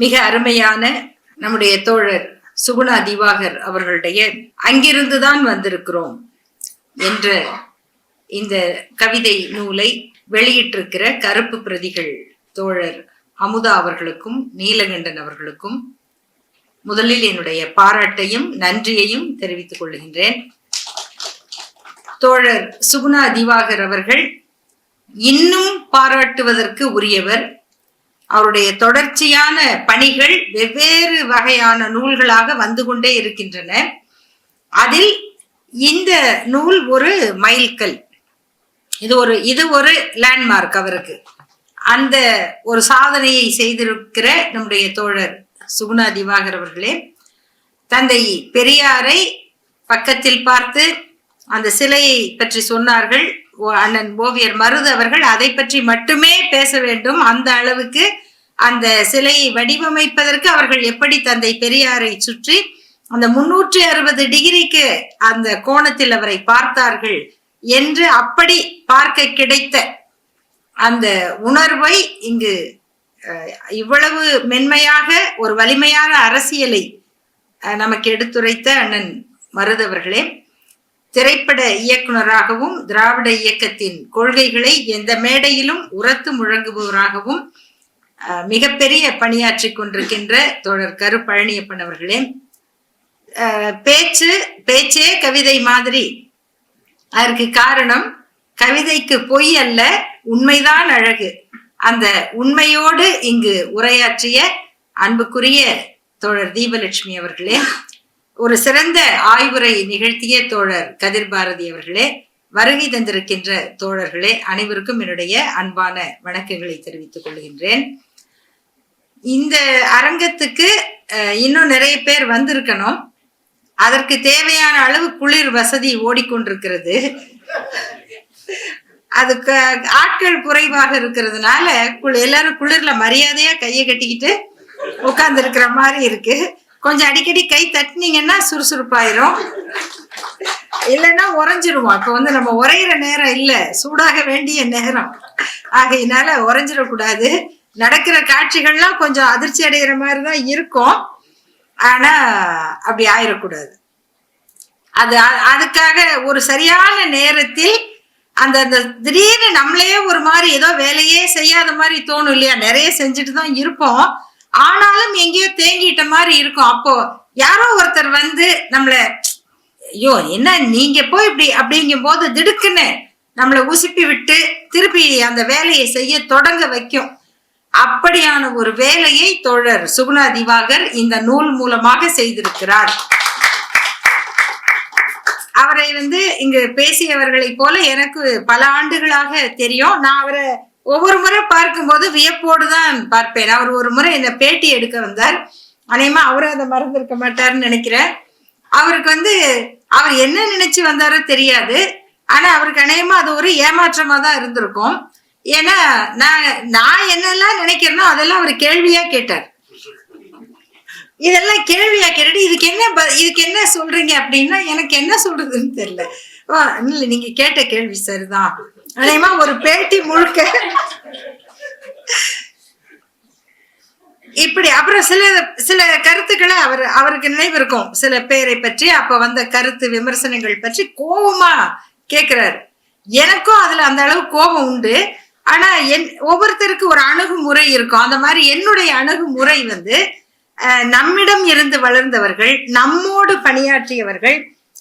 மிக அருமையான நம்முடைய தோழர் சுகுணா திவாகர் அவர்களுடைய அங்கிருந்துதான் வந்திருக்கிறோம் என்ற இந்த கவிதை நூலை வெளியிட்டிருக்கிற கருப்பு பிரதிகள் தோழர் அமுதா அவர்களுக்கும் நீலகண்டன் அவர்களுக்கும் முதலில் என்னுடைய பாராட்டையும் நன்றியையும் தெரிவித்துக் கொள்கின்றேன். தோழர் சுகுணா திவாகர் அவர்கள் இன்னும் பாராட்டுவதற்கு உரியவர் அவருடைய தொடர்ச்சியான பணிகள் வெவ்வேறு வகையான நூல்களாக வந்து கொண்டே இருக்கின்றன. அதில் இந்த நூல் ஒரு மைல்கல். இது ஒரு இது ஒரு லேண்ட்மார்க் அவருக்கு. அந்த ஒரு சாதனையை செய்திருக்கிற நம்முடைய தோழர் சுகுணா திவாகர் அவர்களே தந்தை பெரியாரை பக்கத்தில் பார்த்து அந்த சிலையை பற்றி சொன்னார்கள். அண்ணன் ஓவியர் மருது அவர்கள் அதை பற்றி மட்டுமே பேச வேண்டும். அந்த அளவுக்கு அந்த சிலையை வடிவமைப்பதற்கு அவர்கள் எப்படி தந்தை பெரியாரை சுற்றி அந்த முன்னூற்றி அறுபது டிகிரிக்கு அந்த கோணத்தில் அவரை பார்த்தார்கள் என்று அப்படி பார்க்க கிடைத்த அந்த உணர்வை இங்கு இவ்வளவு மென்மையாக ஒரு வலிமையான அரசியலை நமக்கு எடுத்துரைத்த அண்ணன் மருதவர்களே திரைப்பட இயக்குனராகவும் திராவிட இயக்கத்தின் கொள்கைகளை எந்த மேடையிலும் உரத்து முழங்குபவராகவும் அஹ், மிகப்பெரிய பணியாற்றிக் கொண்டிருக்கின்ற தோழர் கரு பழனியப்பன் அவர்களே. பேச்சு பேச்சே கவிதை மாதிரி. அதற்கு காரணம் கவிதைக்கு பொய் அல்ல உண்மைதான் அழகு. அந்த உண்மையோடு இங்கு உரையாற்றிய அன்புக்குரிய தோழர் தீபலட்சுமி அவர்களே. ஒரு சிறந்த ஆய்வுரை நிகழ்த்திய தோழர் கதிர் பாரதி அவர்களே வருகை தந்திருக்கின்ற தோழர்களே அனைவருக்கும் என்னுடைய அன்பான வணக்கங்களை தெரிவித்துக் கொள்கின்றேன். இந்த அரங்கத்துக்கு இன்னும் நிறைய பேர் வந்திருக்கணும். அதற்கு தேவையான அளவு குளிர் வசதி ஓடிக்கொண்டிருக்கிறது. அதுக்கு ஆட்கள் குறைவாக இருக்கிறதுனால குளி- எல்லாரும் குளிர்ல மரியாதையா கையை கட்டிக்கிட்டு உட்கார்ந்து இருக்கிற மாதிரி இருக்கு. கொஞ்சம் அடிக்கடி கை தட்டினீங்கன்னா சுறுசுறுப்பாயிரும். இல்லைன்னா உறைஞ்சிருவோம். அப்போ வந்து நம்ம உறையிற நேரம் இல்லை. சூடாக வேண்டிய நேரம். ஆகையினால உறைஞ்சிடக்கூடாது. நடக்கிற காட்சிகள்லாம் கொஞ்சம் அதிர்ச்சி அடைகிற மாதிரி தான் இருக்கும். ஆனா அப்படி ஆயிடக்கூடாது. அது அதுக்காக ஒரு சரியான நேரத்தில் அந்த அந்த திடீர்னு நம்மளே ஒரு மாதிரி ஏதோ வேலையே செய்யாத மாதிரி தோணும் இல்லையா? நிறைய செஞ்சுட்டு தான் இருப்போம். ஆனாலும் எங்கேயோ தேங்கிட்ட மாதிரி இருக்கும். அப்போ யாரோ ஒருத்தர் வந்து நம்மள ஐயோ என்ன நீங்க போய் இப்படி அப்படிங்கும் போது திடுக்குன்னு நம்மளை உசுப்பி விட்டு திருப்பி அந்த வேலையை செய்ய தொடங்க வைக்கும். அப்படியான ஒரு வேலையை தோழர் சுகுணா திவாகர் இந்த நூல் மூலமாக செய்திருக்கிறார். அவரை வந்து இங்கு பேசியவர்களைப் போல எனக்கு பல ஆண்டுகளாக தெரியும். நான் அவரை ஒவ்வொரு முறை பார்க்கும்போது வியப்போடு தான் பார்ப்பேன். அவர் ஒரு முறை இந்த பேட்டி எடுக்க வந்தார். அநேகமா அவரும் அதை மறந்துருக்க மாட்டாருன்னு நினைக்கிறேன். அவருக்கு வந்து அவர் என்ன நினைச்சு வந்தாரோ தெரியாது. ஆனா அவருக்கு அநேகமா அது ஒரு ஏமாற்றமா தான் இருந்திருக்கும். ஏன்னா நான் நான் என்னெல்லாம் நினைக்கிறேனோ அதெல்லாம் அவர் கேள்வியா கேட்டார். இதெல்லாம் கேள்வியா கேட்டுட்டு இதுக்கு என்ன ப- இதுக்கு என்ன சொல்றீங்க? அப்படின்னா எனக்கு என்ன சொல்றதுன்னு தெரியல. ஓ, நீங்க கேட்ட கேள்வி சரிதான். அநேகமா ஒரு பேட்டி முழுக்க. இப்படி அப்புறம் சில சில கருத்துக்களை அவர் அவருக்கு நினைவு இருக்கும். சில பேரை பற்றி அப்ப வந்த கருத்து விமர்சனங்கள் பற்றி கோபமா கேக்குறாரு. எனக்கும் அதுல அந்த அளவு கோபம் உண்டு. ஆனா என் ஒவ்வொருத்தருக்கு ஒரு அணுகுமுறை இருக்கும். அந்த மாதிரி என்னுடைய அணுகுமுறை வந்து அஹ், நம்மிடம் இருந்து வளர்ந்தவர்கள் நம்மோடு பணியாற்றியவர்கள்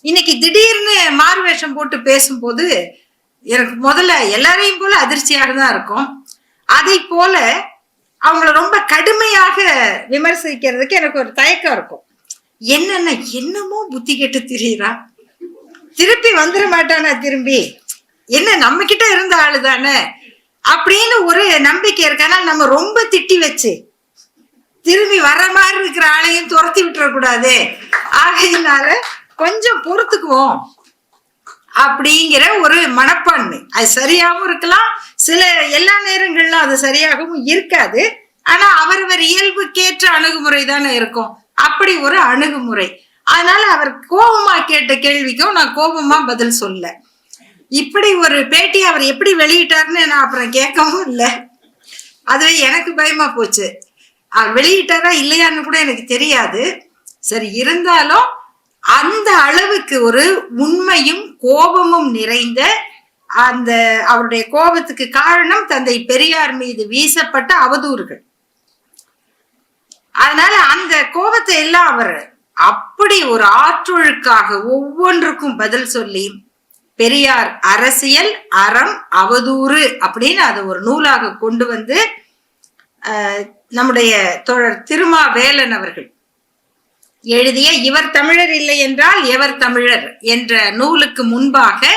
இன்னைக்கு திடீர்னு மாறுவேஷம் போட்டு பேசும்போது எனக்கு முதல்ல எல்லாரையும் போல அதிர்ச்சியாக தான் இருக்கும். அதை போல அவங்கள ரொம்ப கடுமையாக விமர்சிக்கிறதுக்கு எனக்கு ஒரு தயக்கம் இருக்கும். என்னென்ன என்னமோ புத்தி கெட்டு திரியிறா திருப்பி வந்துட மாட்டானா திரும்பி? என்ன நம்ம கிட்ட இருந்த ஆளு தானே அப்படின்னு ஒரு நம்பிக்கை இருக்கு. நம்ம ரொம்ப திட்டி வச்சு திரும்பி வர்ற மாதிரி இருக்கிற ஆளையும் துரத்தி விட்டுறக்கூடாது. ஆகையினால கொஞ்சம் பொறுத்துக்குவோம். அப்படிங்கிற ஒரு மனப்பான்மை. அது சரியாகவும் இருக்கலாம். சில எல்லா நேரங்கள்ல அது சரியாகவும் இருக்காது. ஆனா அவரவர் இயல்புக்கேற்ற அணுகுமுறை தானே இருக்கும். அப்படி ஒரு அணுகுமுறை. அதனால அவர் கோபமா கேட்ட கேள்விக்கும் நான் கோபமா பதில் சொல்ல. இப்படி ஒரு பேட்டி அவர் எப்படி வெளியிட்டாருன்னு நான் அப்புறம் கேட்கவும் இல்லை. அதுவே எனக்கு பயமா போச்சு. அவர் வெளியிட்டாரா இல்லையான்னு கூட எனக்கு தெரியாது. சரி இருந்தாலும் அந்த அளவுக்கு ஒரு உண்மையும் கோபமும் நிறைந்த அந்த அவருடைய கோபத்துக்கு காரணம் தந்தை பெரியார் மீது வீசப்பட்ட அவதூறுகள். அதனால அந்த கோபத்தை எல்லாம் அவர் அப்படி ஒரு ஆற்றொழுக்காக ஒவ்வொன்றுக்கும் பதில் சொல்லி பெரியார் அரசியல் அறம் அவதூறு அப்படின்னு அதை ஒரு நூலாக கொண்டு வந்து நம்முடைய தோழர் திருமா வேலன் அவர்கள் எழுதிய இவர் தமிழர் இல்லை என்றால் எவர் தமிழர் என்ற நூலுக்கு முன்பாக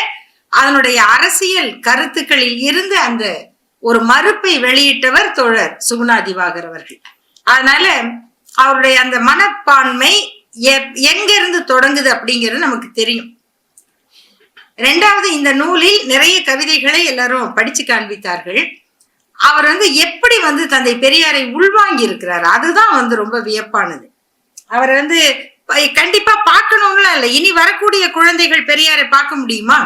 அதனுடைய அரசியல் கருத்துக்களில் இருந்து அந்த ஒரு மறுப்பை வெளியிட்டவர் தோழர் சுகுணா திவாகர் அவர்கள். அதனால அவருடைய அந்த மனப்பான்மை எ- எங்கிருந்து தொடங்குது அப்படிங்கிறது நமக்கு தெரியும். ரெண்டாவது இந்த நூலில் நிறைய கவிதைகளை எல்லாரும் படிச்சு காண்பித்தார்கள். அவர் வந்து எப்படி வந்து தந்தை பெரியாரை உள்வாங்கி இருக்கிறார் அதுதான் வந்து ரொம்ப வியப்பானது. அவர் வந்து கண்டிப்பா பார்க்கணும்லாம் இல்லை. இனி வரக்கூடிய குழந்தைகள் பெரியாரை பார்க்க முடியுமா?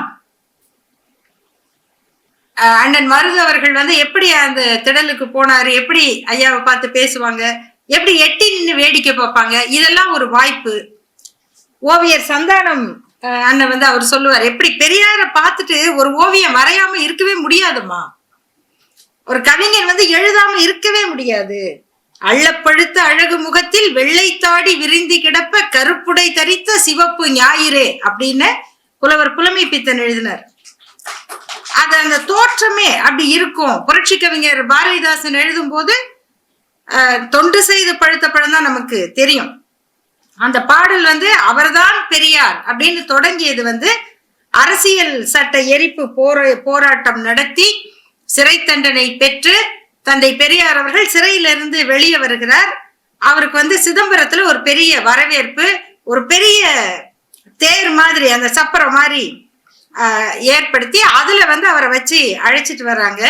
அண்ணன் மருது அவர்கள் வந்து எப்படி அந்த திடலுக்கு போனாரு? எப்படி ஐயாவை பார்த்து பேசுவாங்க? எப்படி எட்டி நின்று வேடிக்கை பார்ப்பாங்க? இதெல்லாம் ஒரு வாய்ப்பு. ஓவியர் சந்தானம் அண்ணன் வந்து அவர் சொல்லுவார் எப்படி பெரியார பார்த்துட்டு ஒரு ஓவியம் வரையாம இருக்கவே முடியாதும்மா. ஒரு கவிஞன் வந்து எழுதாம இருக்கவே முடியாது. அள்ளப்பழுத்த அழகு முகத்தில் வெள்ளைத்தாடி விரிந்து கிடப்ப கருப்புடை தரித்த சிவப்பு ஞாயிறே அப்படின்னு புலவர் புலமை பித்தன் எழுதினார். அது அந்த தோற்றமே அப்படி இருக்கும். புரட்சி கவிஞர் பாரதிதாசன் எழுதும் போது தொண்டு செய்து பழுத்த படம் தான் நமக்கு தெரியும். அந்த பாடல் வந்து அவர்தான் பெரியார் அப்படின்னு தொடங்கியது வந்து அரசியல் சட்ட எரிப்பு போர போராட்டம் நடத்தி சிறை தண்டனை பெற்று தந்தை பெரியார் அவர்கள் சிறையிலிருந்து வெளியே வருகிறார். அவருக்கு வந்து சிதம்பரத்துல ஒரு பெரிய வரவேற்பு ஒரு பெரிய தேர் மாதிரி அந்த சப்பரம் மாதிரி ஏற்படுத்தி அதுல வந்து அவரை வச்சு அழைச்சிட்டு வர்றாங்க.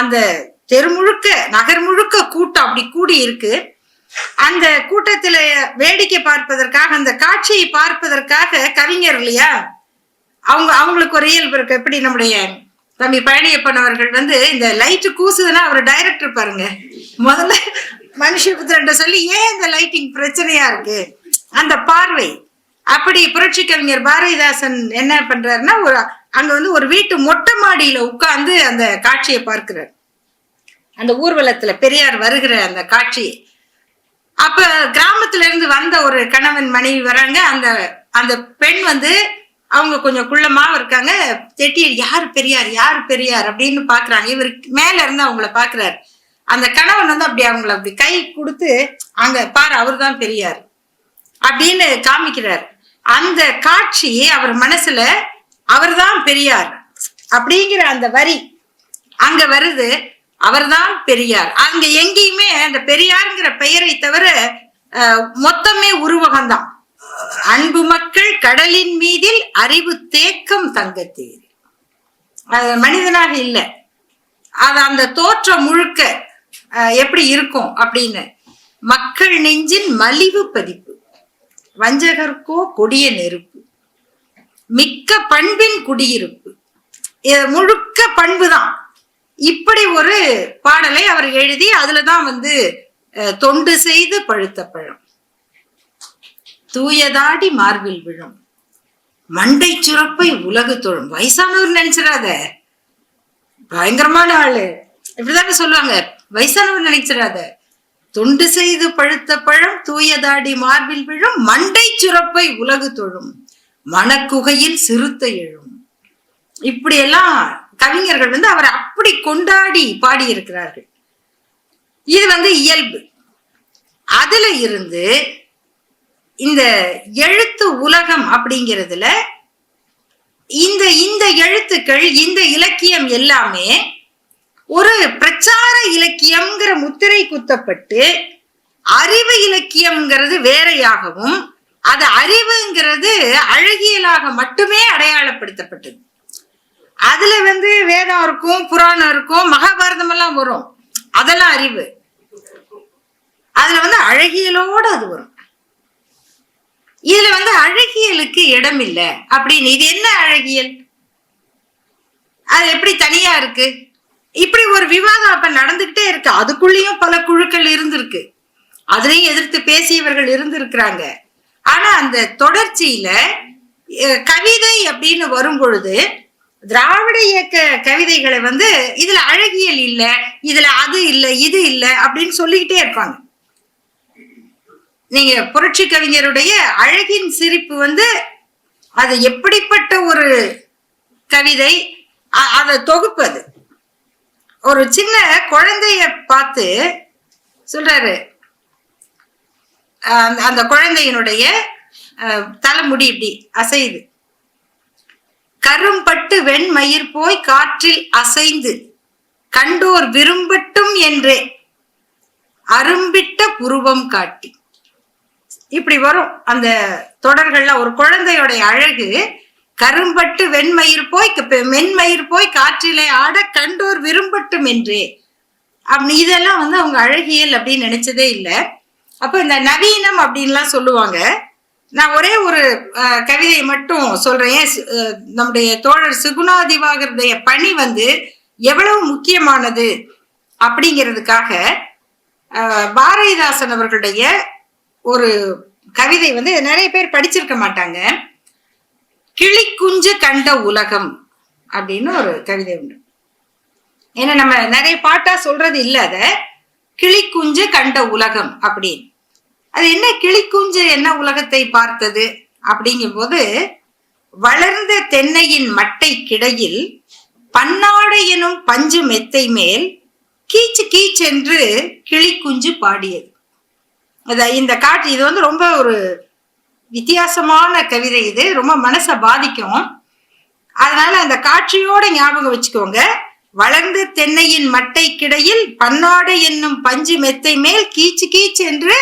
அந்த தெரு முழுக்க நகர் முழுக்க கூட்டம் அப்படி கூடி இருக்கு. அந்த கூட்டத்துல வேடிக்கை பார்ப்பதற்காக அந்த காட்சியை பார்ப்பதற்காக கவிஞர் இல்லையா? அவங்க அவங்களுக்கு ஒரு இயல்பு இருக்கு. எப்படி நம்முடைய தம்பி பழனியப்பன் அவர்கள் வந்து இந்த லைட்டு கூசுதுன்னா அவர் டைரக்டர் பாருங்க. முதல்ல மனுஷபுத்திரன் சொல்லி ஏன் இந்த லைட்டிங் பிரச்சனையா இருக்கு? அந்த பார்வை. அப்படி புரட்சி கவிஞர் பாரதிதாசன் என்ன பண்றாருன்னா ஒரு அங்க வந்து ஒரு வீட்டு மொட்டை மாடியில உட்கார்ந்து அந்த காட்சியை பார்க்கிறார். அந்த ஊர்வலத்துல பெரியார் வருகிற அந்த காட்சி அப்ப கிராமத்துல இருந்து வந்த ஒரு கணவன் மனைவி வராங்க. அந்த அந்த பெண் வந்து அவங்க கொஞ்சம் குள்ளமா இருக்காங்க. செட்டியர் யார் பெரியார்? யார் பெரியார்? அப்படின்னு பாக்குறாங்க. இவருக்கு மேல இருந்து அவங்கள பாக்குறாரு. அந்த கணவன் வந்து அப்படி அவங்கள அப்படி கை கொடுத்து அங்க பாரு அவர்தான் பெரியார். அப்படின்னு காமிக்கிறார். அந்த காட்சி அவர் மனசுல அவர்தான் பெரியார். அப்படிங்கிற அந்த வரி அங்க வருது. அவர்தான் பெரியார். அங்க எங்கேயுமே அந்த பெரியார்ங்கிற பெயரை தவிர மொத்தமே உருவகம் தான் அன்பு மக்கள் கடலின் மீதில் அறிவு தேக்கம் தங்கத்தீர் அது மனிதனாக இல்லை. அது அந்த தோற்றம் முழுக்க எப்படி இருக்கும் அப்படின்னு. மக்கள் நெஞ்சின் மலிவு பதிப்பு. வஞ்சகர்க்கோ கொடிய நெருப்பு. மிக்க பண்பின் குடியிருப்பு. முழுக்க பண்பு தான் இப்படி ஒரு பாடலை அவர் எழுதி அதுல தான் வந்து தொண்டு செய்து பழுத்த பழம். தூயதாடி மார்பில் விழும். மண்டை சுரப்பை உலகு தொழும். வயசானவர் நினைச்சிடாத. பயங்கரமான ஆளு. இப்படிதானே சொல்லுவாங்க. வயசானவர் நினைச்சிடாத. தொண்டு செய்து பழுத்த பழம் தூயதாடி மார்பில் விழும். மண்டை சுரப்பை உலகு தொழும். மனக்குகையில் சிறுத்தை எழும். இப்படியெல்லாம் கவிஞர்கள் வந்து அவரை அப்படி கொண்டாடி பாடியிருக்கிறார்கள். இது வந்து இயல்பு. அதுல இருந்து இந்த எழுத்து உலகம் அப்படிங்கிறதுல இந்த இந்த எழுத்துக்கள் இந்த இலக்கியம் எல்லாமே ஒரு பிரச்சார இலக்கியம்ங்கிற முத்திரை குத்தப்பட்டு அறிவு இலக்கியம்ங்கிறது வேறையாகவும் அது அறிவுங்கிறது அழகியலாக மட்டுமே அடையாளப்படுத்தப்பட்டது. அதுல வந்து வேதம் இருக்கும் புராணம் இருக்கும் மகாபாரதம் எல்லாம் வரும். அதெல்லாம் அறிவு. அதுல வந்து அழகியலோட அது வரும். இதுல வந்து அழகியலுக்கு இடம் இல்லை அப்படின்னு. இது என்ன அழகியல்? அது எப்படி தனியா இருக்கு? இப்படி ஒரு விவாதம் அப்ப நடந்துகிட்டே இருக்கு. அதுக்குள்ளேயும் பல குழுக்கள் இருந்திருக்கு. அதுலயும் எதிர்த்து பேசியவர்கள் இருந்திருக்கிறாங்க. ஆனா அந்த தொடர்ச்சியில கவிதை அப்படின்னு வரும் பொழுது திராவிட இயக்க கவிதைகளை வந்து இதுல அழகியல் இல்லை இதுல அது இல்லை இது இல்லை அப்படின்னு சொல்லிக்கிட்டே இருப்பாங்க. நீங்க புரட்சி கவிஞருடைய அழகின் சிரிப்பு வந்து அது எப்படிப்பட்ட ஒரு கவிதை? அதை தொகுப்பு அது. ஒரு சின்ன குழந்தைய பார்த்து சொல்றாரு. அந்த- அந்த குழந்தையினுடைய தலைமுடி இப்படி அசையுது. கரும்பட்டு வெண்மயிர் போய் காற்றில் அசைந்து கண்டோர் விரும்பட்டும் என்றே அரும்பிட்ட புருவம் காட்டி. இப்படி வரும். அந்த தொடர்கள்ல ஒரு குழந்தையோட அழகு கரும்பட்டு வெண்மயிர் போய் மென்மயிர் போய் காற்றிலே ஆட கண்டோர் விரும்பட்டும் என்றே. அப்படி இதெல்லாம் வந்து அவங்க அழகியல் அப்படின்னு நினைச்சதே இல்லை. அப்ப இந்த நவீனம் அப்படின்லாம் சொல்லுவாங்க. நான் ஒரே ஒரு கவிதை கவிதையை மட்டும் சொல்றேன். நம்முடைய தோழர் சுகுணா திவாகருடைய பணி வந்து எவ்வளவு முக்கியமானது அப்படிங்கிறதுக்காக பாரதிதாசன் அவர்களுடைய ஒரு கவிதை வந்து நிறைய பேர் படிச்சிருக்க மாட்டாங்க. கிளிக்குஞ்சு கண்ட உலகம் அப்படின்னு ஒரு கவிதை உண்டு. ஏன்னா நம்ம நிறைய பாட்டா சொல்றது இல்ல அத. கிளிக்குஞ்சு கண்ட உலகம் அப்படின்னு. அது என்ன கிளிக்குஞ்சு என்ன உலகத்தை பார்த்தது அப்படிங்கும்போது வளர்ந்த தென்னையின் மட்டை கிடையில் பன்னாடை எனும் பஞ்சு மெத்தை மேல் கீச்சு கீச் என்று கிளிக்குஞ்சு பாடியது. இந்த காட்சி இது வந்து ரொம்ப ஒரு வித்தியாசமான கவிதை இது. ரொம்ப மனசை பாதிக்கும். அதனால அந்த காட்சியோட ஞாபகம் வச்சுக்கோங்க. வளர்ந்த தென்னையின் மட்டை கிடையில் பன்னாடை என்னும் பஞ்சு மெத்தை மேல் கீச்சு கீச்சு என்று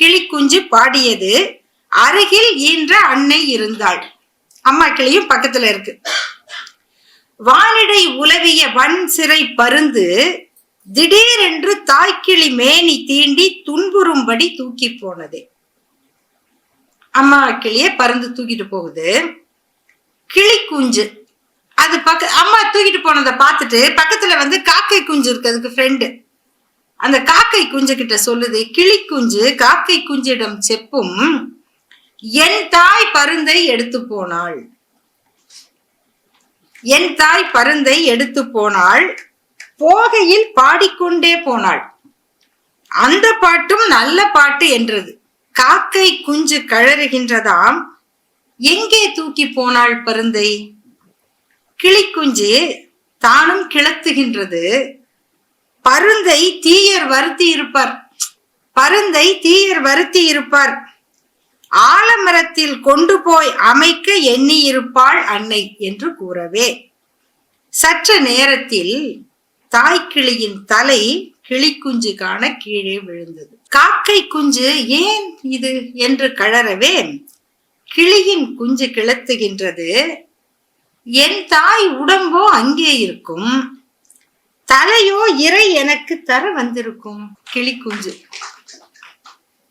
கிளிக்குஞ்சு பாடியது. அருகில் ஈன்ற அன்னை இருந்தாள். அம்மா கிளியும் பக்கத்துல இருக்கு. வானிடை உலவிய வன் சிறை பருந்து திடீரென்று தாய்க்கிளி மேனி தீண்டி துன்புறும்படி தூக்கி போனது. அம்மா கிளியே பருந்து தூக்கிட்டு போகுது. கிளி குஞ்சு. அது பக்க அம்மா தூக்கிட்டு போனதை பார்த்துட்டு பக்கத்துல வந்து காக்கை குஞ்சு இருக்கு அதுக்கு ஃப்ரெண்டு அந்த காக்கை குஞ்சு கிட்ட சொல்லுது கிளி குஞ்சு காக்கை குஞ்சிடம் செப்பும் என் தாய் பருந்தை எடுத்து போனாள். என் தாய் பருந்தை எடுத்து போனாள். போகையில் பாடிக்கொண்டே போனாள். அந்த பாட்டும் நல்ல பாட்டு என்றது. காக்கை குஞ்சு கழறுகின்றதாம். எங்கே தூக்கி போனாள் பருந்தை? கிளிக்குஞ்சு தானும் கிளத்துகின்றது. பருந்தை தீயர் வருத்தி இருப்பார் பருந்தை தீயர் வருத்தி இருப்பார் ஆலமரத்தில் கொண்டு போய் அமைக்க எண்ணி இருப்பாள் அன்னை என்று கூறவே. சற்று நேரத்தில் தாய்க்கிளியின் தலை கிளிக்குஞ்சு காண கீழே விழுந்தது. காக்கை குஞ்சு ஏன் இது? என்று கழறவே கிளியின் குஞ்சு கிளத்துகின்றது. என் தாய் உடம்போ அங்கே இருக்கும். தலையோ இறை எனக்கு தர வந்திருக்கும். கிளி குஞ்சு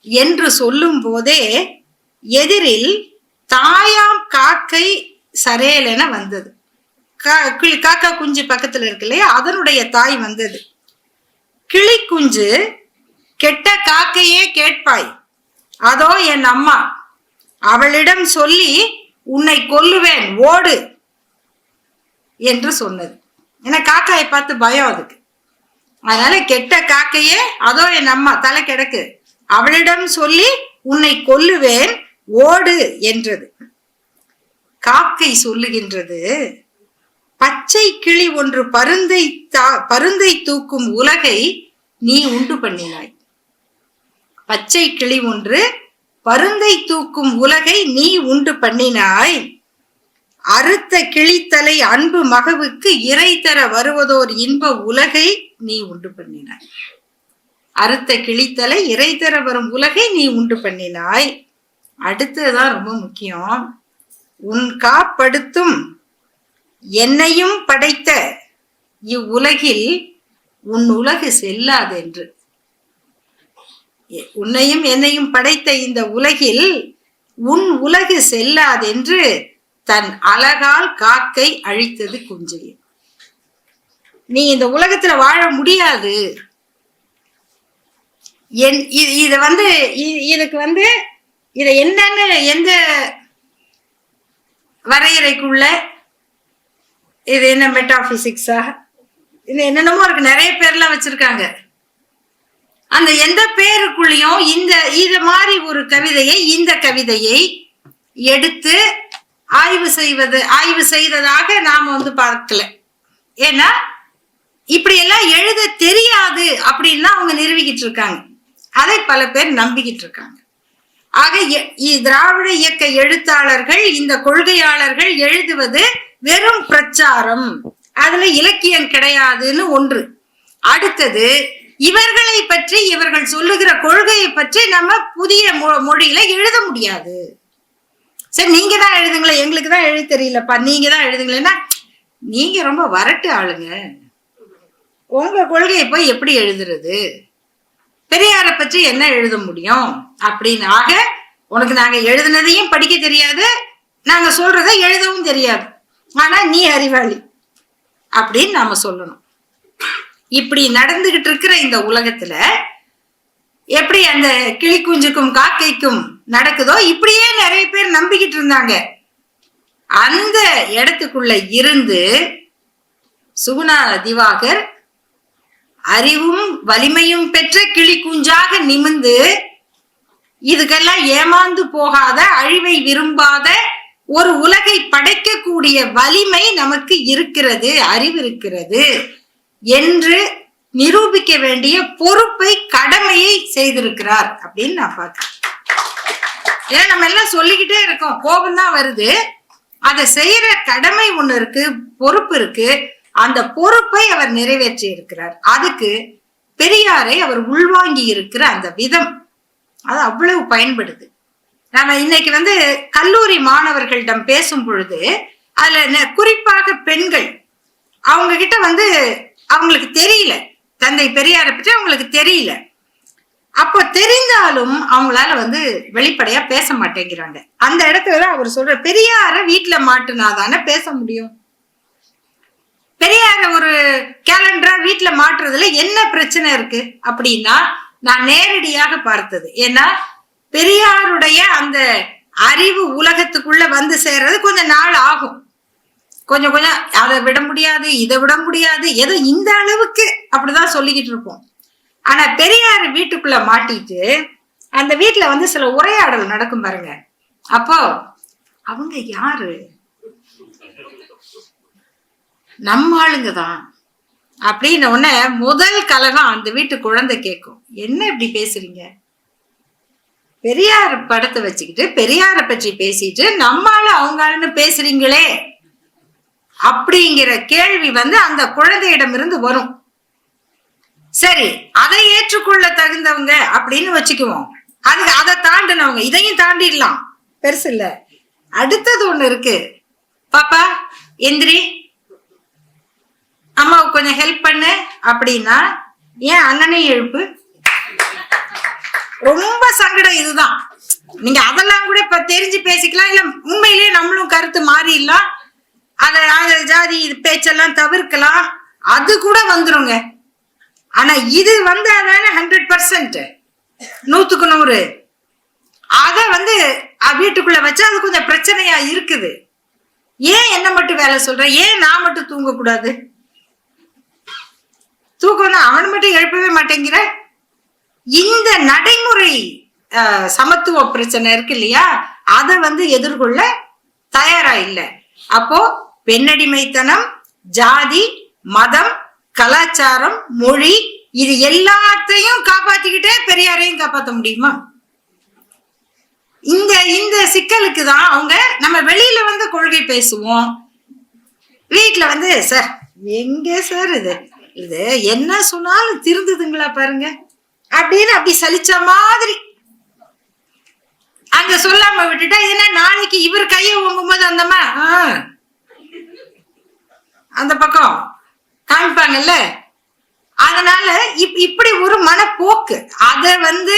என்று சொல்லும் போதே எதிரில் தாயாம் காக்கை சரேலென வந்தது. காக்கா குஞ்சு பக்கத்துல இருக்கு இல்லையா? அதனுடைய தாய் வந்தது. கிளி குஞ்சு கெட்ட காக்கையே கேட்பாய். அதோ என் அம்மா அவளிடம் சொல்லி உன்னை கொல்லுவேன் ஓடு என்று சொன்னது. ஏன்னா காக்காயை பார்த்து பயம் அதுக்கு. அதனால கெட்ட காக்கையே அதோ என் அம்மா தலை கிடக்கு. அவளிடம் சொல்லி உன்னை கொல்லுவேன் ஓடு என்றது. காக்கை சொல்லுகின்றது பச்சை கிளி ஒன்று பருந்தை தா- பருந்தை தூக்கும் உலகை நீ உண்டு பண்ணினாய். பச்சை கிளி ஒன்று பருந்தை தூக்கும் உலகை நீ உண்டு பண்ணினாய். அறுத்த கிளித்தலை அன்பு மகவுக்கு இறை தர வருவதோர் இன்ப உலகை நீ உண்டு பண்ணினாய். அறுத்த கிளித்தலை இறை தர வரும் உலகை நீ உண்டு பண்ணினாய். அடுத்ததுதான் ரொம்ப முக்கியம். உன் காப்படுத்தும் என்னையும் படைத்த இவ்வுலகில் உன் உலகு செல்லாதென்று. உன்னையும் என்னையும் படைத்த இந்த உலகில் உன் உலகு செல்லாதென்று தன் அழகால் காக்கை அழித்தது குஞ்சையை நீ இந்த உலகத்துல வாழ முடியாது. என் இது- வந்து இ- இதுக்கு வந்து இதை என்னன்னு எந்த வரையறைக்குள்ள இது என்ன மெட்டாபிசிக்ஸா இது என்னென்னமோ இருக்கு. நிறைய பேர்லாம் வச்சிருக்காங்க. அந்த எந்த பேருக்குள்ளேயும் இந்த இது மாதிரி ஒரு கவிதையை இந்த கவிதையை எடுத்து ஆய்வு செய்வது ஆய்வு செய்ததாக நாம வந்து பார்க்கல. ஏன்னா இப்படி எல்லாம் எழுத தெரியாது அப்படின்னா அவங்க நிரூபிக்கிட்டு இருக்காங்க. அதை பல பேர் நம்பிக்கிட்டு இருக்காங்க. ஆக எ- திராவிட இயக்க எழுத்தாளர்கள் இந்த கொள்கையாளர்கள் எழுதுவது வெறும் பிரச்சாரம். அதுல இலக்கியம் கிடையாதுன்னு ஒன்று. அடுத்தது இவர்களை பற்றி இவர்கள் சொல்லுகிற கொள்கையை பற்றி நம்ம புதிய மொ- மொழியில எழுத முடியாது. சரி நீங்க தான் எழுதுங்களேன். எங்களுக்கு தான் எழுத தெரியலப்பா. நீங்க தான் எழுதுங்களேன்னா நீங்க ரொம்ப வரட்டு ஆளுங்க. உங்க கொள்கையை போய் எப்படி எழுதுறது? பெரியாரை பற்றி என்ன எழுத முடியும்? அப்படின்னு. ஆக உனக்கு நாங்க எழுதுனதையும் படிக்க தெரியாது நாங்க சொல்றதை எழுதவும் தெரியாது. ஆனா நீ அறிவாளி அப்படின்னு நாம சொல்லணும். இப்படி நடந்துகிட்டு இருக்கிற இந்த உலகத்துல எப்படி அந்த கிளி குஞ்சுக்கும் காக்கைக்கும் நடக்குதோ இப்படியே நிறைய பேர் நம்பிக்கிட்டு இருந்தாங்க. அந்த இடத்துக்குள்ள இருந்து சுகுணா திவாகர் அறிவும் வலிமையும் பெற்ற கிளி குஞ்சாக நிமிந்து இதுக்கெல்லாம் ஏமாந்து போகாத அழிவை விரும்பாத ஒரு உலகை படைக்கக்கூடிய வலிமை நமக்கு இருக்கிறது அறிவு இருக்கிறது என்று நிரூபிக்க வேண்டிய பொறுப்பை கடமையை செய்திருக்கிறார் அப்படின்னு நான் பார்க்கிறேன். ஏன்னா நம்ம எல்லாம் சொல்லிக்கிட்டே இருக்கோம் கோபம் தான் வருது. அதை செய்யற கடமை ஒண்ணு இருக்கு பொறுப்பு இருக்கு. அந்த பொறுப்பை அவர் நிறைவேற்றி இருக்கிறார். அதுக்கு பெரியாரை அவர் உள்வாங்கி இருக்கிற அந்த விதம் அது அவ்வளவு பயன்படுது. நாம இன்னைக்கு வந்து கல்லூரி மாணவர்களிடம் பேசும் பொழுது அதுல குறிப்பாக பெண்கள் அவங்க கிட்ட வந்து அவங்களுக்கு தெரியல. தந்தை பெரியாரை பற்றி அவங்களுக்கு தெரியல. அப்போ தெரிந்தாலும் அவங்களால வந்து வெளிப்படையா பேச மாட்டேங்கிறாங்க. அந்த இடத்துல அவர் சொல்ற பெரியார வீட்டுல மாட்டுனாதானே பேச முடியும்? பெரியார ஒரு கேலண்டரா வீட்டுல மாட்டுறதுல என்ன பிரச்சனை இருக்கு? அப்படின்னா நான் நேரடியாக பார்த்தது. ஏன்னா பெரியாருடைய அந்த அறிவு உலகத்துக்குள்ள வந்து சேர்றது கொஞ்சம் நாள் ஆகும். கொஞ்சம் கொஞ்சம் அதை விட முடியாது இதை விட முடியாது ஏதோ இந்த அளவுக்கு அப்படிதான் சொல்லிக்கிட்டு இருப்போம். ஆனா பெரியார் வீட்டுக்குள்ள மாட்டிட்டு அந்த வீட்டுல வந்து சில உரையாடல் நடக்கும் பாருங்க. அப்போ அவங்க யாரு? நம்ம ஆளுங்க தான். அப்படின்னு உடனே முதல் கலகம் அந்த வீட்டு குழந்தை கேட்கும். என்ன இப்படி பேசுறீங்க? பெரியார் படத்தை வச்சுக்கிட்டு பெரியாரை பற்றி பேசிட்டு நம்மால அவங்க பேசுறீங்களே? அப்படிங்கிற கேள்வி வந்து அந்த குழந்தையிடமிருந்து வரும். சரி அதை ஏற்றுக்கொள்ள தகுந்தவங்க அப்படின்னு வச்சுக்குவோம். அது அதை தாண்டினவங்க இதையும் தாண்டிடலாம். பெருசு இல்ல. அடுத்தது ஒண்ணு இருக்கு. பாப்பா எந்திரி. அம்மாவுக்கு கொஞ்சம் ஹெல்ப் பண்ணு. அப்படின்னா ஏன் அண்ணனையும் எழுப்பு? ரொம்ப சங்கடம் இதுதான். நீங்க அதெல்லாம் கூட இப்ப தெரிஞ்சு பேசிக்கலாம். இல்ல உண்மையிலேயே நம்மளும் கருத்து மாறிடலாம். அத அந்த ஜாதி இது பேச்செல்லாம் தவிர்க்கலாம். அது கூட வந்துருங்க. ஆனா இது வந்து அதான ஹண்ட்ரட் பர்சன்ட் நூத்துக்கு நூறு. அத வந்து வீட்டுக்குள்ள வச்சா அது கொஞ்சம் பிரச்சனையா இருக்குது. ஏன் என்ன மட்டும் வேலை சொல்ற? ஏன் நான் மட்டும் தூங்க கூடாது தூக்கம் அவன் மட்டும் எழுப்பவே மாட்டேங்கிற? இந்த நடைமுறை சமத்துவ பிரச்சனை இருக்கு இல்லையா? அதை வந்து எதிர்கொள்ள தயாரா இல்லை. அப்போ பெண்ணடிமைத்தனம் ஜாதி மதம் கலாச்சாரம் மொழி இது எல்லாத்தையும் காப்பாத்திக்கிட்டே பெரியாரையும் காப்பாத்த முடியுமா? இந்த இந்த சிக்கலுக்கு தான் அவங்க நம்ம வெளியில வந்து கொள்கை பேசுவோம். வீட்டுல வந்து சார் எங்க சார் இது? இது என்ன சொன்னாலும் திருந்துதுங்களா பாருங்க. அப்படின்னு அப்படி சலிச்ச மாதிரி. அங்க சொல்லாம விட்டுட்டா இது என்ன நாளைக்கு இவர் கையை ஓங்கும் போது அந்தம்மா ஆ, அந்த பக்கம் காமிப்பாங்கல்ல? அதனால இப் இப்படி ஒரு மனப்போக்கு. அதை வந்து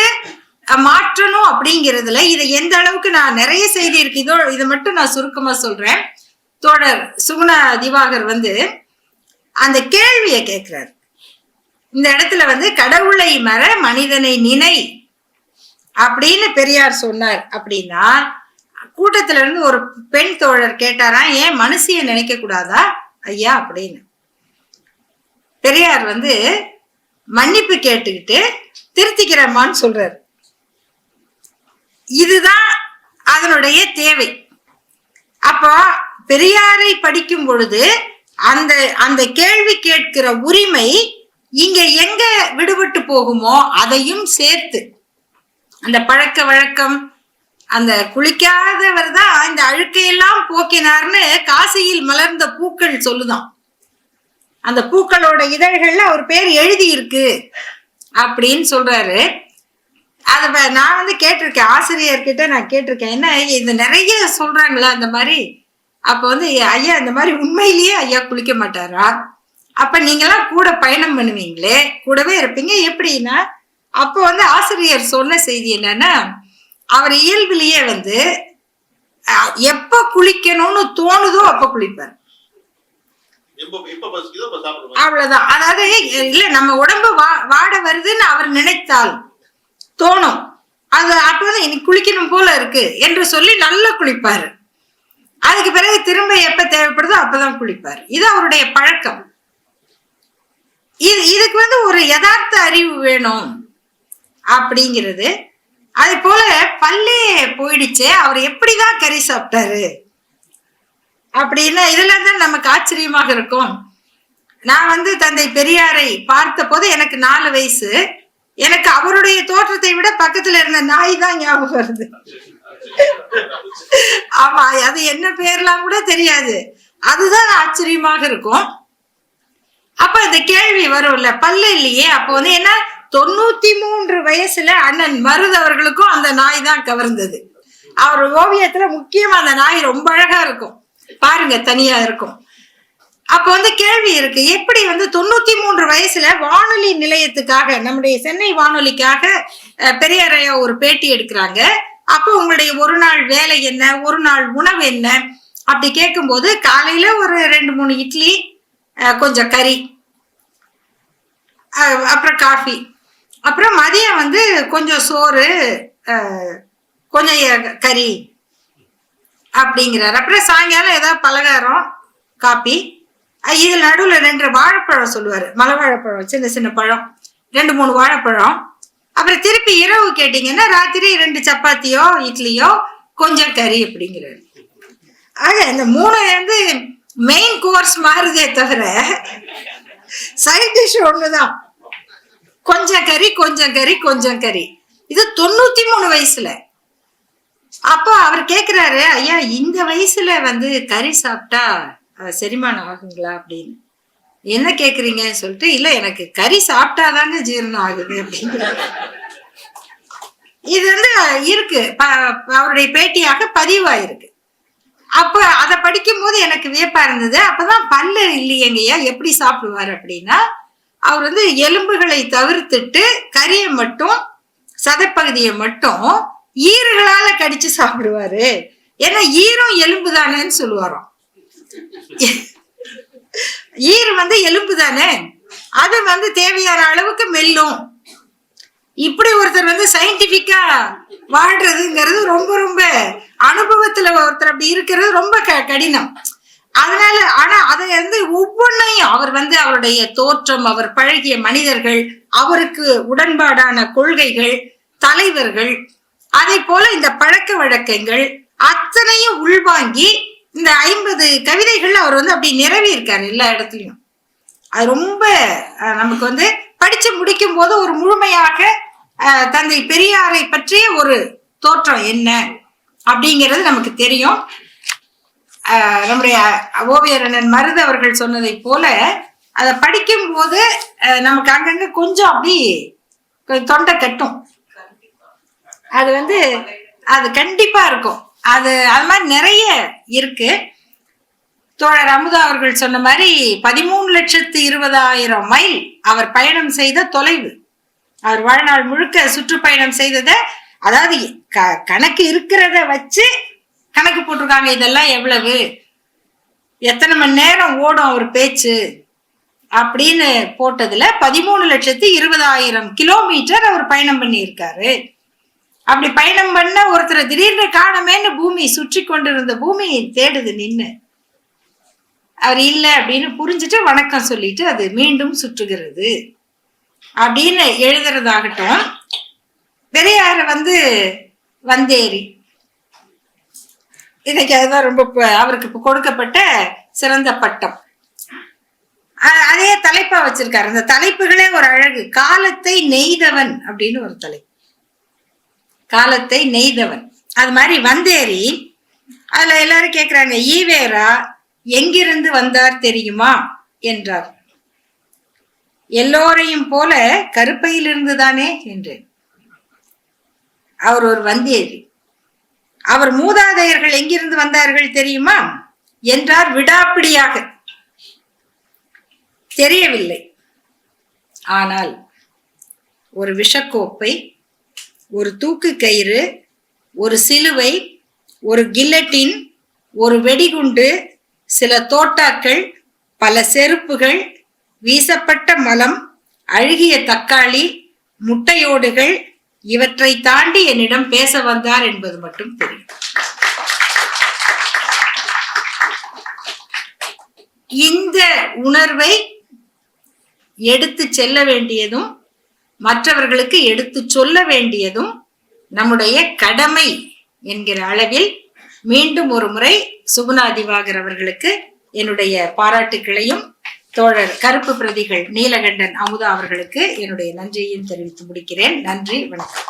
மாற்றணும் அப்படிங்கிறதுல இதை எந்த அளவுக்கு நான் நிறைய செய்தி இருக்கு இதோ இதை மட்டும் நான் சுருக்கமா சொல்றேன். தோழர் சுகுணா திவாகர் வந்து அந்த கேள்வியை கேட்கிறார் இந்த இடத்துல வந்து கடவுளை மற மனிதனை நினை அப்படின்னு பெரியார் சொன்னார் அப்படின்னா கூட்டத்துல இருந்து ஒரு பெண் தோழர் கேட்டாரா ஏன் மனுஷிய நினைக்க கூடாதா ஐயா? அப்படின்னு. பெரியார் வந்து மன்னிப்பு கேட்டுக்கிட்டு திருத்திக்கிறம்மான்னு சொல்றாரு. இதுதான் அதனுடைய தேவை. அப்போ பெரியாரை படிக்கும் பொழுது அந்த அந்த கேள்வி கேட்கிற உரிமை இங்க எங்க விடுபட்டு போகுமோ அதையும் சேர்த்து. அந்த பழக்க வழக்கம் அந்த குளிக்காதவர் தான் இந்த அழுக்கையெல்லாம் போக்கினார்னு காசியில் மலர்ந்த பூக்கள் சொல்லுதான். அந்த பூக்களோட இதழ்கள்ல அவர் பேர் எழுதி இருக்கு அப்படின்னு சொல்றாரு. அத நான் வந்து கேட்டிருக்கேன் ஆசிரியர்கிட்ட நான் கேட்டிருக்கேன். என்ன இது நிறைய சொல்றாங்களா அந்த மாதிரி? அப்ப வந்து ஐயா இந்த மாதிரி உண்மையிலேயே ஐயா குளிக்க மாட்டாரா? அப்ப நீங்கெல்லாம் கூட பயணம் பண்ணுவீங்களே? கூடவே இருப்பீங்க. எப்படின்னா அப்போ வந்து ஆசிரியர் சொன்ன செய்தி என்னன்னா அவர் இயல்பிலேயே வந்து எப்ப குளிக்கணும்னு தோணுதோ அப்ப குளிப்பார். அவ்வளவுதான். அதாவது இல்ல நம்ம உடம்பு வா வாட வருதுன்னு அவர் நினைத்தால் தோணும். அது அப்பதான் இன்னைக்கு குளிக்கணும் போல இருக்கு என்று சொல்லி நல்லா குளிப்பாரு. அதுக்கு பிறகு திரும்ப எப்ப தேவைப்படுதோ அப்பதான் குளிப்பார். இது அவருடைய பழக்கம். இது இதுக்கு வந்து ஒரு யதார்த்த அறிவு வேணும் அப்படிங்கிறது. அது போல பல்லே போயிடுச்சு அவர் எப்படிதான் கறி சாப்பிட்டாரு? அப்படின்னா இதுல தான் நமக்கு ஆச்சரியமாக இருக்கும். நான் வந்து தந்தை பெரியாரை பார்த்த போது எனக்கு நாலு வயசு. எனக்கு அவருடைய தோற்றத்தை விட பக்கத்துல இருந்த நாய் தான் ஞாபகம் வருது. ஆமா அது என்ன பேர்லாம் கூட தெரியாது. அதுதான் ஆச்சரியமாக இருக்கும். அப்ப இந்த கேள்வி வரும்ல பல்லு இல்லையே? அப்போ வந்து என்ன? தொண்ணூத்தி மூன்று வயசுல அண்ணன் மருது அவர்களுக்கும் அந்த நாய் தான் கவர்ந்தது. அவர் ஓவியத்துல முக்கியமா அந்த நாய் ரொம்ப அழகா இருக்கும். பாருங்க தனியா இருக்கும். அப்ப வந்து கேள்வி இருக்கு எப்படி வந்து தொண்ணூத்தி மூன்று வயசுல வானொலி நிலையத்துக்காக நம்முடைய சென்னை வானொலிக்காக பெரியாரையா ஒரு பேட்டி எடுக்கிறாங்க. அப்போ உங்களுடைய ஒரு நாள் வேலை என்ன? ஒரு நாள் உணவு என்ன? அப்படி கேட்கும்போது காலையில ஒரு ரெண்டு மூணு இட்லி கொஞ்சம் கறி. அப்புறம் காஃபி அப்புறம் மதியம் வந்து கொஞ்சம் சோறு கொஞ்சம் கறி அப்படிங்கிறார். அப்புறம் சாயங்காலம் ஏதாவது பலகாரம் காப்பி இது நடுவில் ரெண்டு வாழைப்பழம் சொல்லுவார். மலை வாழைப்பழம் சின்ன சின்ன பழம். ரெண்டு மூணு வாழைப்பழம். அப்புறம் திருப்பி இரவு கேட்டிங்கன்னா ராத்திரி ரெண்டு சப்பாத்தியோ இட்லியோ கொஞ்சம் கறி அப்படிங்கிறாரு. ஆக இந்த மூணு வந்து மெயின் கோர்ஸ் மாறுதே தவிர சைட் டிஷ் ஒண்ணுதான். கொஞ்சம் கறி கொஞ்சம் கறி கொஞ்சம் கறி. இது தொண்ணூத்தி மூணு வயசுல. அப்போ அவர் கேக்குறாரு ஐயா இந்த வயசுல வந்து கறி சாப்பிட்டா செரிமானம் ஆகுங்களா? அப்படின்னு. என்ன கேக்குறீங்கன்னு சொல்லிட்டு இல்ல எனக்கு கறி சாப்பிட்டாதாங்க ஜீரணம் ஆகுது அப்படிங்கிறாரு. இது வந்து இருக்கு. அவருடைய பேட்டியாக பதிவாயிருக்கு. அப்ப அதை படிக்கும் போது எனக்கு வியப்பா இருந்தது. அப்பதான் பல்லு இல்லையங்கய்யா எப்படி சாப்பிடுவார் அப்படின்னா அவர் வந்து எலும்புகளை தவிர்த்துட்டு கறியை மட்டும் சதைப்பகுதியை மட்டும் ஈறுகளால கடிச்சு சாப்பிடுவாரு. ஏன்னா ஈரம் எலும்பு தானேன்னு சொல்லுவாராம். ஈர் வந்து எலும்பு தானே அது வந்து தேவையான அளவுக்கு மெல்லும். இப்படி ஒருத்தர் வந்து சயின்டிபிக்கா வாழ்றதுங்கிறது ரொம்ப ரொம்ப அனுபவத்துல ஒருத்தர் அப்படி இருக்கிறது ரொம்ப க கடினம். அதனால ஆனா அதை வந்து ஒவ்வொன்றையும் அவர் வந்து அவருடைய தோற்றம் அவர் பழகிய மனிதர்கள் அவருக்கு உடன்பாடான கொள்கைகள் தலைவர்கள் அதே போல இந்த பழக்க வழக்கங்கள் அத்தனையும் உள்வாங்கி இந்த ஐம்பது கவிதைகள் அவர் வந்து அப்படி நிறவி இருக்காரு எல்லா இடத்துலயும். அது ரொம்ப அஹ், நமக்கு வந்து படிச்சு முடிக்கும் போது ஒரு முழுமையாக அஹ், தந்தை பெரியாரை பற்றிய ஒரு தோற்றம் என்ன? அப்படிங்கிறது நமக்கு தெரியும். நம்முடைய ஓவியர் அண்ணன் மருது அவர்கள் சொன்னதை போல அதை படிக்கும் போது நமக்கு அங்கங்க கொஞ்சம் அப்படி கொஞ்சம் தொண்டை கட்டும். அது வந்து அது கண்டிப்பா இருக்கும். அது அது மாதிரி நிறைய இருக்கு. தோழர் அமுதா அவர்கள் சொன்ன மாதிரி பதிமூணு லட்சத்து இருபதாயிரம் மைல் அவர் பயணம் செய்த தொலைவு. அவர் வாழ்நாள் முழுக்க சுற்றுப்பயணம் செய்தத அதாவது க- கணக்கு இருக்கிறத வச்சு கணக்கு போட்டிருக்காங்க இதெல்லாம் எவ்வளவு? எத்தனை மணி நேரம் ஓடும் அவர் பேச்சு? அப்படின்னு போட்டதுல பதிமூணு லட்சத்தி இருபதாயிரம் கிலோமீட்டர் அவர் பயணம் பண்ணியிருக்காரு. அப்படி பயணம் பண்ண ஒருத்தர் திடீர்னு காணமேன்னு பூமி சுற்றி கொண்டிருந்த பூமி தேடுது நின்று அவர் இல்லை அப்படின்னு புரிஞ்சுட்டு வணக்கம் சொல்லிட்டு அது மீண்டும் சுற்றுகிறது. அப்படின்னு எழுதுறதாகட்டும் பெரியார் வந்து வந்தேரி இன்னைக்கு அதுதான் ரொம்ப அவருக்கு கொடுக்கப்பட்ட சிறந்த பட்டம். அதே தலைப்பா வச்சிருக்காரு. அந்த தலைப்புகளே ஒரு அழகு. காலத்தை நெய்தவன் அப்படின்னு ஒரு தலைப்பு. காலத்தை நெய்தவன். அது மாதிரி வந்தேரி அதுல எல்லாரும் கேக்குறாங்க ஈவேரா எங்கிருந்து வந்தார் தெரியுமா? என்றார். எல்லோரையும் போல கருப்பையிலிருந்து தானே என்றேன் அவர் ஒரு வந்தேரி அவர் மூதாதையர்கள் எங்கிருந்து வந்தார்கள் தெரியுமா? என்றார் விடாப்பிடியாக. தெரியவில்லை. ஆனால் ஒரு விஷக்கோப்பை ஒரு தூக்கு கயிறு ஒரு சிலுவை ஒரு கில்லட்டின் ஒரு வெடிகுண்டு சில தோட்டாக்கள் பல செருப்புகள் வீசப்பட்ட மலம் அழுகிய தக்காளி முட்டையோடுகள் இவற்றை தாண்டி என்னிடம் பேச வந்தார் என்பது மட்டும் தெரியும். இந்த உணர்வை எடுத்து செல்ல வேண்டியதும் மற்றவர்களுக்கு எடுத்து சொல்ல வேண்டியதும் நம்முடைய கடமை என்கிற அளவில் மீண்டும் ஒரு முறை சுகுணா திவாகர் அவர்களுக்கு என்னுடைய பாராட்டுக்களையும் தோழர் கருப்பு பிரதிகள் நீலகண்டன் அமுதா அவர்களுக்கு என்னுடைய நன்றியையும் தெரிவித்து முடிக்கிறேன். நன்றி வணக்கம்.